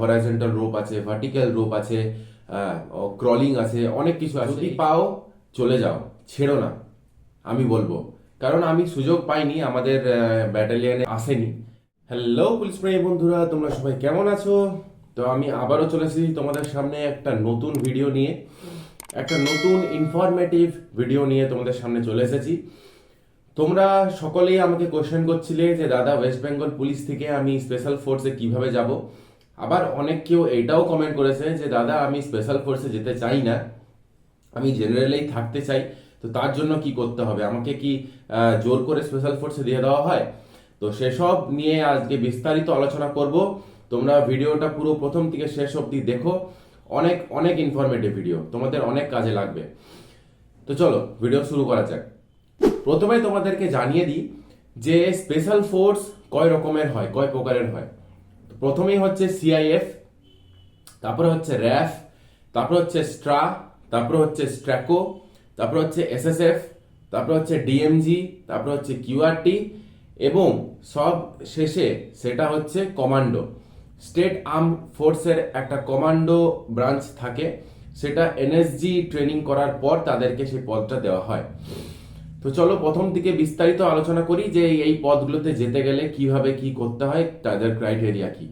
Horizontal rope আছে vertical rope আছে crawling আছে অনেক কিছু আছে। যদি পাও চলে যাও ছেড়ো না আমি বলব। কারণ আমি সুযোগ পাইনি আমাদের ব্যাটালিয়ানে আসেনি। হ্যালো পুলিশ প্রেমী বন্ধুরা তোমরা সবাই কেমন আছো? তো আমি আবারও চলে এসেছি তোমাদের সামনে একটা নতুন ভিডিও নিয়ে। একটা নতুন ইনফরমেটিভ ভিডিও নিয়ে তোমাদের সামনে চলে এসেছি। তোমরা সকলেই আমাকে কোয়েশ্চেন করছিলে যে দাদা ওয়েস্ট বেঙ্গল পুলিশ থেকে আমি স্পেশাল ফোর্সে কীভাবে যাব? আবার অনেক কেউ এটাও কমেন্ট করেছে যে, দাদা, আমি স্পেশাল ফোর্সে যেতে চাই না। আমি জেনারেলেই থাকতে চাই। তো তার জন্য কি করতে হবে? আমাকে কি জোর করে স্পেশাল ফোর্সে দিয়ে দেওয়া হয়? তো সেসব নিয়ে আজকে বিস্তারিত আলোচনা করব। তোমরা ভিডিওটা পুরো প্রথম থেকে শেষ অবধি দেখো। অনেক অনেক ইনফরমেটিভ ভিডিও তোমাদের অনেক কাজে লাগবে। তো চলো ভিডিও শুরু করা যাক। প্রথমে তোমাদেরকে জানিয়ে দিই যে স্পেশাল ফোর্স কয় রকমের হয়, কয় প্রকারের হয়? প্রথমেই হচ্ছে সিআইএফ তারপরে হচ্ছে র্যাফ, তারপরে হচ্ছে স্ট্রা, তারপরে হচ্ছে স্ট্র্যাকো, তারপরে হচ্ছে এসএসএফ তারপরে হচ্ছে ডিএমজি তারপরে হচ্ছে কিউআরটি এবং সব শেষে সেটা হচ্ছে কমান্ডো। স্টেট আর্ম ফোর্সের একটা কমান্ডো ব্রাঞ্চ থাকে, সেটা এনএসজি ট্রেনিং করার পর তাদেরকে সেই পদটা দেওয়া হয়। তো চলো প্রথম থেকে বিস্তারিত আলোচনা করি যে এই পদগুলোতে যেতে গেলে কীভাবে কি করতে হয়, তাদের ক্রাইটেরিয়া কি।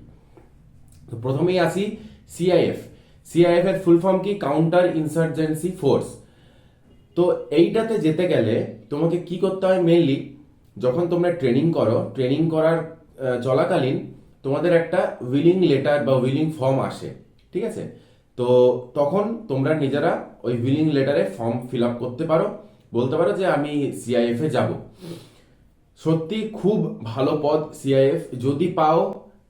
তো প্রথমেই আসি সিআইএফ সিআইএফ এর ফুল ফর্ম কি? কাউন্টার ইনসার্জেন্সি ফোর্স তো এইটাতে যেতে গেলে তোমাকে কি করতে হয় মেইনলি যখন তোমরা ট্রেনিং করো ট্রেনিং করার চলাকালীন তোমাদের একটা উইলিং লেটার বা উইলিং ফর্ম আসে, ঠিক আছে? তো তখন তোমরা নিজেরা ওই উইলিং লেটারে ফর্ম ফিল আপ করতে পারো। বলতে পারো যে আমি সিআইএফ যাব। সত্যি খুব ভালো পদ সিআইএফ যদি পাও,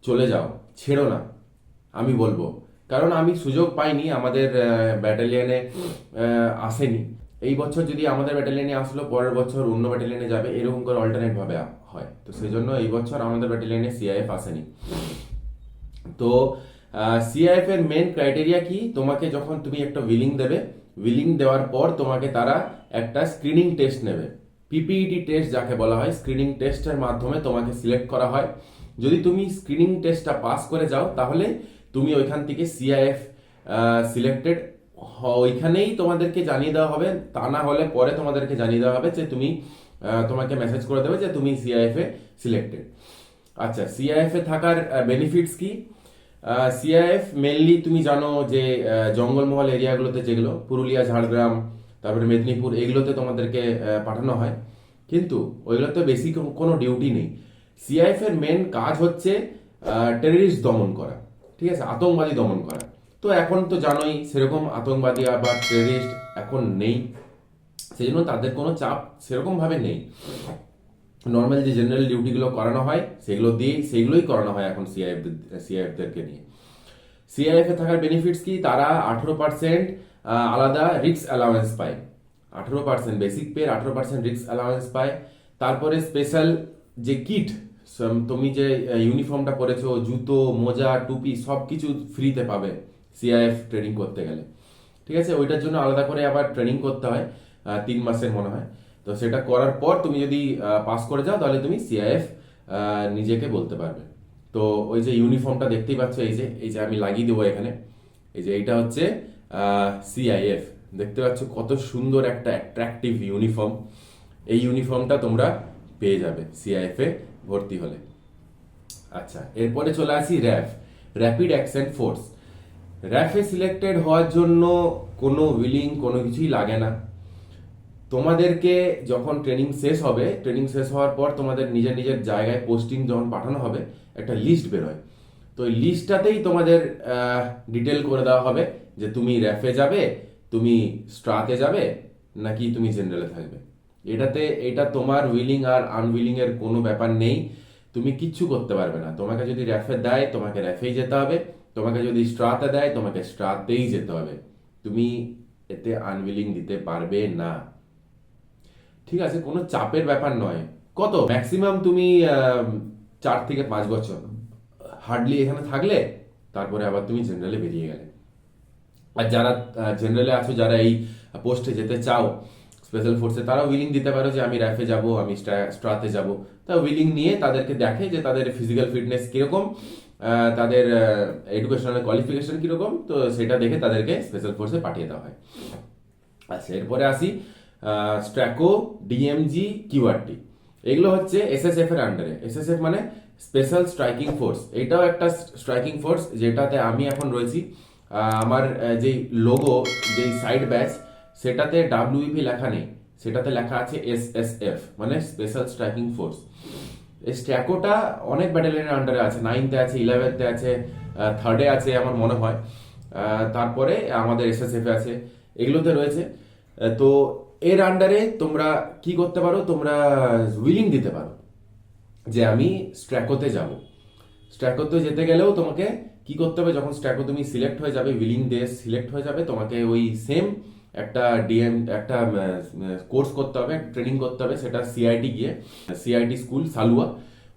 চলে যাও। ছেড়ো না। আমি বলব। কারণ আমি সুযোগ পাইনি, আমাদের ব্যাটালিয়নে আসেনি। এই বছর যদি আমাদের ব্যাটালিয়নে আসলো, পরের বছর অন্য ব্যাটালিয়নে যাবে, এরকম করে অল্টারনেট ভাবে হয়। তো সেই জন্য এই বছর আমাদের ব্যাটালিয়নে সিআইএফ আসেনি। তো সিআইএফ এর মেন ক্রাইটেরিয়া কি? তোমাকে যখন তুমি একটা উইলিং দেবে উইলিং দেওয়ার পর তোমাকে তারা একটা স্ক্রিনিং টেস্ট নেবে। পিপিইটি টেস্ট যাকে বলা হয় স্ক্রিনিং টেস্টের মাধ্যমে তোমাকে সিলেক্ট করা হয়। যদি তুমি স্ক্রিনিং টেস্টটা পাস করে যাও, তাহলে তুমি ওইখান থেকে সিআইএফ সিলেক্টেড ওইখানেই তোমাদেরকে জানিয়ে দেওয়া হবে। তা না হলে পরে তোমাদেরকে জানিয়ে দেওয়া হবে যে তুমি তোমাকে মেসেজ করে দেবে যে তুমি সিআইএফ এ সিলেক্টেড আচ্ছা সিআইএফ এ থাকার বেনিফিটস কি? সিআইএফ মেনলি তুমি জানো যে জঙ্গলমহল এরিয়াগুলোতে যেগুলো, পুরুলিয়া, ঝাড়গ্রাম, তারপরে মেদিনীপুর, এগুলোতে তোমাদেরকে পাঠানো হয়। কিন্তু ওইগুলোতে বেশি কোনো- কোনো ডিউটি নেই। সিআইএফ এর মেন কাজ হচ্ছে টেররিস্ট দমন করা। ঠিক আছে? আতঙ্কবাদী দমন করা। তো এখন তো জানোই, সেরকম আতঙ্কবাদী বা টেররিস্ট এখন নেই। সেই জন্য তাদের কোনো চাপ সেরকম ভাবে নেই। নর্মাল যে জেনারেল ডিউটিগুলো করানো হয়, সেগুলো দিয়ে, সেগুলোই করানো হয় এখন সিআইএফ সিআইএফদেরকে নিয়ে। সিআইএফ থাকার বেনিফিটস কি? তারা আঠেরো পার্সেন্ট আলাদা রিক্স অ্যালাউয়েন্স পায়। আঠেরো পার্সেন্ট বেসিক পে আঠেরো পার্সেন্ট রিক্স অ্যালাউয়েন্স পায়। তারপরে স্পেশাল যে কিট তুমি যে ইউনিফর্মটা পরেছো, জুতো, মোজা, টুপি সব কিছু ফ্রিতে পাবে সিআইএফ ট্রেনিং করতে গেলে। ঠিক আছে? ওইটার জন্য আলাদা করে আবার ট্রেনিং করতে হয় তিন মাসের মনে হয়। তো সেটা করার পর তুমি যদি পাস করে যাও, তাহলে তুমি সিআইএফ নিজেকে বলতে পারবে। তো ওই যে ইউনিফর্মটা দেখতেই পাচ্ছ, এই যে এই যে আমি লাগিয়ে দেবো এখানে। এই যে এইটা হচ্ছে সিআইএফ দেখতে পাচ্ছ কত সুন্দর একটা অ্যাট্রাকটিভ ইউনিফর্ম এই ইউনিফর্মটা তোমরা পেয়ে যাবে সিআইএফ ভর্তি হলে। আচ্ছা এরপরে চলে আসি RAF. Rapid action force. র্যাফে selected হওয়ার জন্য কোনো উইলিং, কোনো কিছুই লাগে না। তোমাদেরকে যখন ট্রেনিং শেষ হবে, ট্রেনিং শেষ হওয়ার পর তোমাদের নিজের নিজের জায়গায় পোস্টিং যখন পাঠানো হবে, একটা লিস্ট বেরোয়। তো ওই লিস্টটাতেই তোমাদের ডিটেল করে দেওয়া হবে যে তুমি র্যাফে যাবে, তুমি স্ট্রাতে যাবে, নাকি তুমি জেনারেলে থাকবে। এটাতে এটা তোমার উইলিং আর আনউইলিং এর কোনো ব্যাপার নেই। তুমি কিচ্ছু করতে পারবে না। তোমাকে যদি র্যাফে দেয়, তোমাকে র্যাফেই যেতে হবে। তোমাকে যদি স্ট্রাতে দেয়, তোমাকে স্ট্রাতেই যেতে হবে। তুমি এতে আনউইলিং দিতে পারবে না। ঠিক আছে, কোনো চাপের ব্যাপার নয়। কত? ম্যাক্সিমাম তুমি চার থেকে পাঁচ বছর। হার্ডলি এখানে থাকলে, তারপরে আবার তুমি জেনারেলে বেরিয়ে গেলে। আর যারা জেনারেলে আছো, যারা এই পোস্টে যেতে চাও স্পেশাল ফোর্সে তারা উইলিং দিতে পারো যে আমি র্যাফে যাব, আমি স্ট্রাতে যাব। তা উইলিং নিয়ে তাদেরকে দেখে যে তাদের ফিজিক্যাল ফিটনেস কীরকম তাদের এডুকেশনাল কোয়ালিফিকেশন কীরকম, তো সেটা দেখে তাদেরকে স্পেশাল ফোর্সে পাঠিয়ে দেওয়া হয়। আচ্ছা এরপরে আসি স্ট্র্যাকো ডিএমজি কিউআরটি এগুলো হচ্ছে এসএসএফ এর আন্ডারে এসএসএফ মানে স্পেশাল স্ট্রাইকিং ফোর্স এটাও একটা স্ট্রাইকিং ফোর্স যেটাতে আমি এখন রয়েছি। আমার যেই লোগো যেই সাইড ব্যাচ সেটাতে ডাব্লিউপি লেখা নেই, সেটাতে লেখা আছে এস এস এফ মানে স্পেশাল স্ট্রাইকিং ফোর্স এই স্ট্যাকোটা অনেক ব্যাটালিয়নের আন্ডারে আছে নাইনতে আছে ইলেভেনতে আছে থার্ডে আছে আমার মনে হয়। তারপরে আমাদের এসএসএফ আছে, এগুলোতে রয়েছে। তো এর আন্ডারে তোমরা কি করতে পারো? তোমরা উইলিং দিতে পারো যে আমি স্ট্র্যাকোতে যাব। স্ট্র্যাকোতে যেতে গেলেও তোমাকে কি করতে হবে? যখন স্ট্র্যাকো তুমি সিলেক্ট হয়ে যাবে উইলিং দিয়ে সিলেক্ট হয়ে যাবে, তোমাকে ওই সেম একটা ডিএম একটা কোর্স করতে হবে ট্রেনিং করতে হবে, সেটা সিআইটি গিয়ে সিআইটি স্কুল সালুয়া।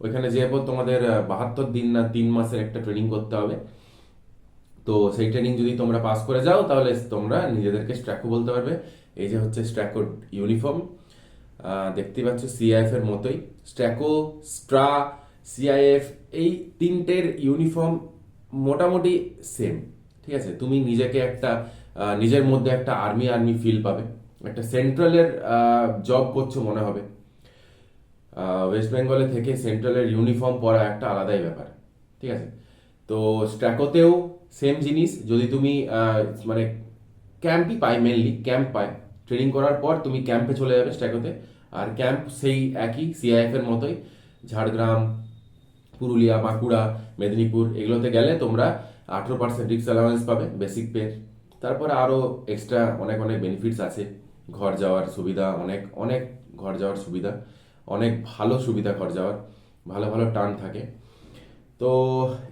ওইখানে যেয়ে পর তোমাদের বাহাত্তর দিন না তিন মাসের একটা ট্রেনিং করতে হবে। তো সেই ট্রেনিং যদি তোমরা পাস করে যাও, তাহলে তোমরা নিজেদেরকে স্ট্র্যাকো বলতে পারবে। এই যে হচ্ছে স্ট্র্যাকো ইউনিফর্ম দেখতে পাচ্ছ সিআইএফ এর মতোই। স্ট্র্যাকো স্ট্রা সিআইএফ এই তিনটের ইউনিফর্ম মোটামুটি সেম ঠিক আছে? তুমি নিজেকে একটা নিজের মধ্যে একটা আর্মি আর্মি ফিল পাবে। একটা সেন্ট্রালের জব করছ মনে হবে। ওয়েস্ট বেঙ্গলে থেকে সেন্ট্রালের ইউনিফর্ম পরা একটা আলাদাই ব্যাপার, ঠিক আছে? তো স্ট্র্যাকোতেও সেম জিনিস, যদি তুমি মানে ক্যাম্পই পাই মেনলি ক্যাম্প পায়। ট্রেনিং করার পর তুমি ক্যাম্পে চলে যাবে স্ট্র্যাকোতে আর ক্যাম্প সেই একই সিআইএফ এর মতোই। ঝাড়গ্রাম, পুরুলিয়া, বাঁকুড়া, মেদিনীপুর, এগুলোতে গেলে তোমরা আঠেরো পার্সেন্ট রিক্স অ্যালাউন্স পাবে বেসিক পে তারপরে আরও এক্সট্রা অনেক অনেক বেনিফিটস আছে। ঘর যাওয়ার সুবিধা, অনেক অনেক ঘর যাওয়ার সুবিধা, অনেক ভালো সুবিধা ঘর যাওয়ার, ভালো ভালো টার্ন থাকে। তো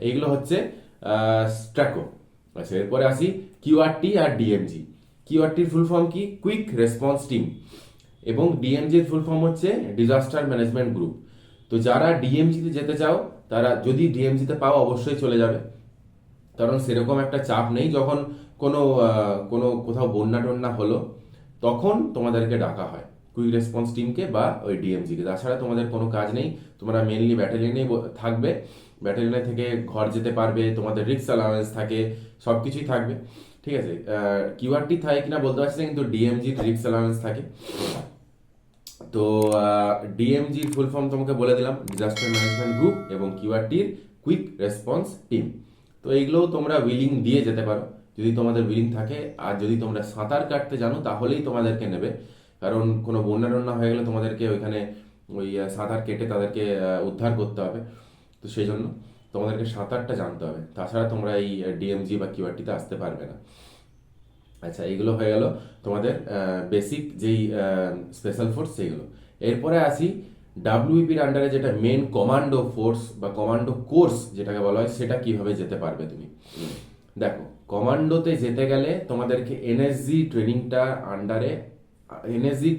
এইগুলো হচ্ছে স্ট্র্যাকো আচ্ছা এরপরে আসি কিউআরটি আর ডিএমজি কিউআরটির ফুল ফর্ম কি? কুইক রেসপন্স টিম এবং ডিএমজির ফুল ফর্ম হচ্ছে ডিজাস্টার ম্যানেজমেন্ট গ্রুপ তো যারা ডিএমজিতে যেতে চাও, তারা যদি ডিএমজিতে পাও, অবশ্যই চলে যাবে। কারণ সেরকম একটা চাপ নেই যখন কোনো কোনো কোথাও বন্যা টন্যা হলো, তখন তোমাদেরকে ডাকা হয় কুইক রেসপন্স টিমকে বা ওই ডিএমজিকে তাছাড়া তোমাদের কোনো কাজ নেই, তোমরা মেনলি ব্যাটালিয়নেই থাকবে। ব্যাটালিয়নে থেকে ঘর যেতে পারবে, তোমাদের রিক্স অ্যালাউন্স থাকে সব কিছুই থাকবে। ঠিক আছে? কিউআরটি থাকে কিনা বলতে পারছি না, কিন্তু ডিএমজির রিক্স অ্যালাউন্স থাকে। তো ডিএমজির ফুল ফর্ম তোমাকে বলে দিলাম ডিজাস্টার ম্যানেজমেন্ট গ্রুপ এবং কিউআরটির কুইক রেসপন্স টিম তো এইগুলোও তোমরা উইলিং দিয়ে যেতে পারো। যদি তোমাদের উইলিং থাকে, আর যদি তোমরা সাঁতার কাটতে জানো, তাহলেই তোমাদেরকে নেবে। কারণ কোনো বন্যা টন্যা হয়ে গেলে তোমাদেরকে ওইখানে ওই সাঁতার কেটে তাদেরকে উদ্ধার করতে হবে। তো সেই জন্য তোমাদেরকে সাঁতারটা জানতে হবে। তাছাড়া তোমরা এই ডিএমজি বা কিউআরটিতে আসতে পারবে না। আচ্ছা এইগুলো হয়ে গেল তোমাদের বেসিক যেই স্পেশাল ফোর্স সেইগুলো। এরপরে আসি ডাব্লিউপির আন্ডারে যেটা মেন কমান্ডো ফোর্স বা কমান্ডো কোর্স যেটাকে বলা হয়, সেটা কীভাবে যেতে পারবে তুমি? দেখো, কমান্ডোতে যেতে গেলে তোমাদেরকে এনএসজি ট্রেনিংটা আন্ডারে এনএসজি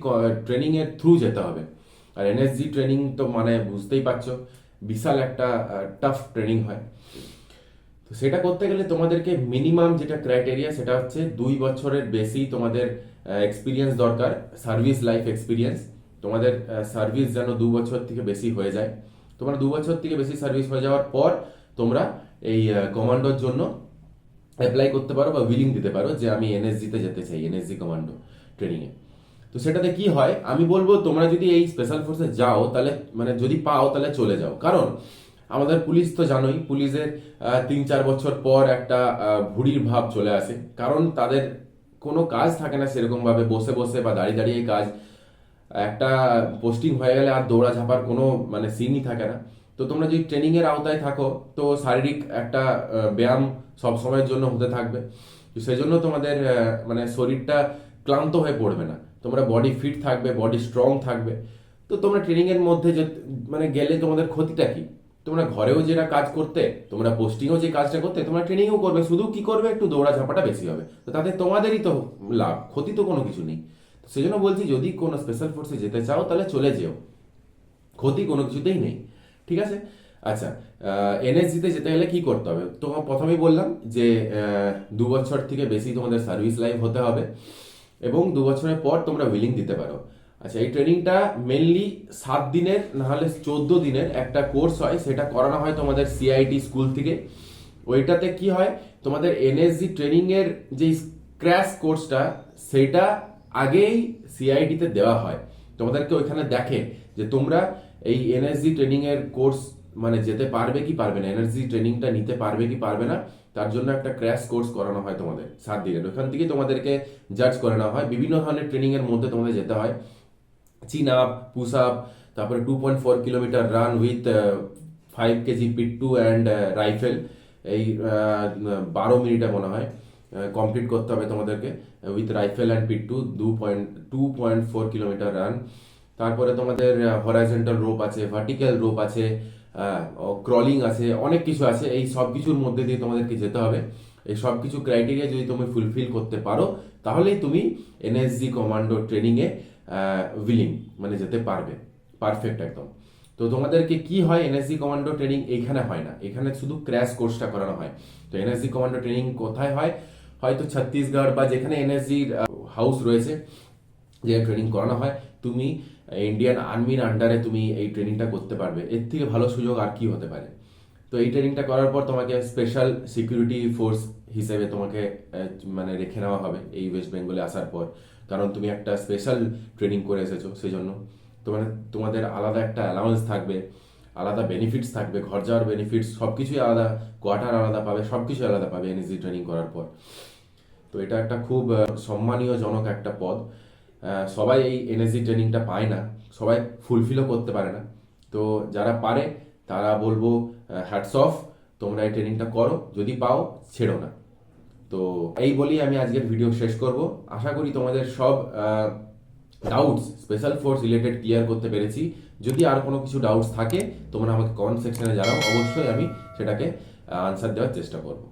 ট্রেনিং এর থ্রু যেতে হবে। আর এনএসজি ট্রেনিং তো মানে বুঝতেই পারছ, বিশাল একটা টাফ ট্রেনিং হয়। তো সেটা করতে গেলে তোমাদেরকে মিনিমাম যেটা ক্রাইটেরিয়া সেটা হচ্ছে দুই বছরের বেশি তোমাদের এক্সপিরিয়েন্স দরকার সার্ভিস লাইফ এক্সপিরিয়েন্স তোমাদের সার্ভিস যেন দু বছর থেকে বেশি হয়ে যায়। তোমরা দু বছর থেকে বেশি সার্ভিস হয়ে যাওয়ার পর তোমরা এই কমান্ডোর জন্য অ্যাপ্লাই করতে পারো বা উইলিং দিতে পারো যে আমি এনএসজিতে যেতে চাই এনএসজি কমান্ডো ট্রেনিংয়ে তো সেটাতে কি হয়? আমি বলব, তোমরা যদি এই স্পেশাল ফোর্সে যাও, তাহলে মানে যদি পাও, তাহলে চলে যাও। কারণ, আমাদের পুলিশ তো জানোই, পুলিশের তিন চার বছর পর একটা ভুড়ির ভাব চলে আসে। কারণ তাদের কোনো কাজ থাকে না সেরকম ভাবে বসে বসে বা দাঁড়িয়ে দাঁড়িয়ে কাজ। একটা পোস্টিং হয়ে গেলে আর দৌড়া ঝাঁপার কোনো মানে সিনই থাকে না। তো তোমরা যদি ট্রেনিং এর আওতায় থাকো, তো শারীরিক একটা ব্যায়াম সব সময়ের জন্য হতে থাকবে। তো সেই জন্য তোমাদের মানে শরীরটা ক্লান্ত হয়ে পড়বে না। তোমরা বডি ফিট থাকবে বডি স্ট্রং থাকবে। তো তোমরা ট্রেনিং এর মধ্যে যে মানে গেলে তোমাদের ক্ষতিটা কি? তোমরা ঘরেও যেটা কাজ করতে, তোমরা পোস্টিংও যে কাজটা করতে, তোমরা ট্রেনিংও করবে। শুধু কি করবে? একটু দৌড়া ঝাঁপাটা বেশি হবে। তো তাতে তোমাদেরই তো লাভ, ক্ষতি তো কোনো কিছু নেই। তো সেই জন্য বলছি, যদি কোনো স্পেশাল ফোর্সে যেতে চাও, তাহলে চলে যেও। ক্ষতি কোনো কিছুতেই নেই। ঠিক আছে? আচ্ছা এনএসজিতে যেতে গেলে কি করতে হবে? তো প্রথমেই বললাম যে দু বছর থেকে বেশি তোমাদের সার্ভিস লাইফ হতে হবে এবং দু বছরের পর তোমরা উইলিং দিতে পারো। আচ্ছা এই ট্রেনিংটা মেনলি সাত দিনের নাহলে চোদ্দ দিনের একটা কোর্স হয়, সেটা করানো হয় তোমাদের সিআইটি স্কুল থেকে। ওইটাতে কি হয়? তোমাদের এনএসজি ট্রেনিং এর যে ক্র্যাশ কোর্সটা সেটা আগেই সিআইটিতে দেওয়া হয়। তোমাদেরকে ওইখানে দেখে যে তোমরা এই এনএসজি ট্রেনিং এর কোর্স মানে যেতে পারবে কি পারবে না এনার্জি ট্রেনিংটা নিতে পারবে কি পারবে না, তার জন্য একটা ক্র্যাশ কোর্স করানো হয় তোমাদের সাত দিনের ওখান থেকে তোমাদেরকে জাজ করে নেওয়া হয়। বিভিন্ন ধরনের ট্রেনিং এর মধ্যে তোমাদের যেতে হয়। চিন আপ পুশ আপ তারপরে two point four kilometre run with five KG peat two and rifle এই বারো মিনিটে মনে হয়। কমপ্লিট করতে হবে তোমাদেরকে with rifle and peat two দু point two point four kilometre run তারপরে তোমাদের হরাইজেন্টাল রোপ আছে ভার্টিক্যাল রোপ আছে ক্রলিং আছে, অনেক কিছু আছে। এই সব কিছুর মধ্যে দিয়ে তোমাদেরকে যেতে হবে। এই সব কিছু ক্রাইটেরিয়া যদি তুমি ফুলফিল করতে পারো তাহলেই তুমি এনএসজি কমান্ডো ট্রেনিংয়ে উইলিং মানে যেতে পারবে। পারফেক্ট একদম। তো তোমাদেরকে কি হয় এনএসজি কমান্ডো ট্রেনিং এইখানে হয় না। এখানে শুধু ক্র্যাশ কোর্সটা করানো হয়। তো এনএসজি কমান্ডো ট্রেনিং কোথায় হয়? হয়তো ছত্তিশগড় বা যেখানে এনএসজির হাউস রয়েছে, যে ট্রেনিং করানো হয়, তুমি ইন্ডিয়ান আর্মির আন্ডারে তুমি এই ট্রেনিংটা করতে পারবে। এর থেকে ভালো সুযোগ আর কি হতে পারে? তো এই ট্রেনিংটা করার পর তোমাকে স্পেশাল সিকিউরিটি ফোর্স হিসেবে তোমাকে মানে রেখে নেওয়া হবে এই ওয়েস্ট বেঙ্গলে আসার পর। কারণ তুমি একটা স্পেশাল ট্রেনিং করে এসেছ সেই জন্য তোমার তোমাদের আলাদা একটা অ্যালাউন্স থাকবে, আলাদা বেনিফিটস থাকবে, ঘর যাওয়ার বেনিফিটস সব কিছুই আলাদা কোয়ার্টার আলাদা পাবে সব কিছুই আলাদা পাবে এনএসজি ট্রেনিং করার পর। তো এটা একটা খুব সম্মানীয়জনক একটা পদ। সবাই এই এনএসজি ট্রেনিংটা পায় না, সবাই ফুলফিলও করতে পারে না। তো যারা পারে, তারা বলব হ্যাটস অফ তোমরা এই ট্রেনিংটা করো, যদি পাও, ছেড়ো না। তো এই বলেই আমি আজকের ভিডিও শেষ করব। আশা করি তোমাদের সব doubts special force related clear করতে পেরেছি। যদি আর কোনো কিছু ডাউটস থাকে, তোমরা আমাকে কমেন্ট সেকশনে জানাও। অবশ্যই আমি সেটাকে আনসার দেওয়ার চেষ্টা করব।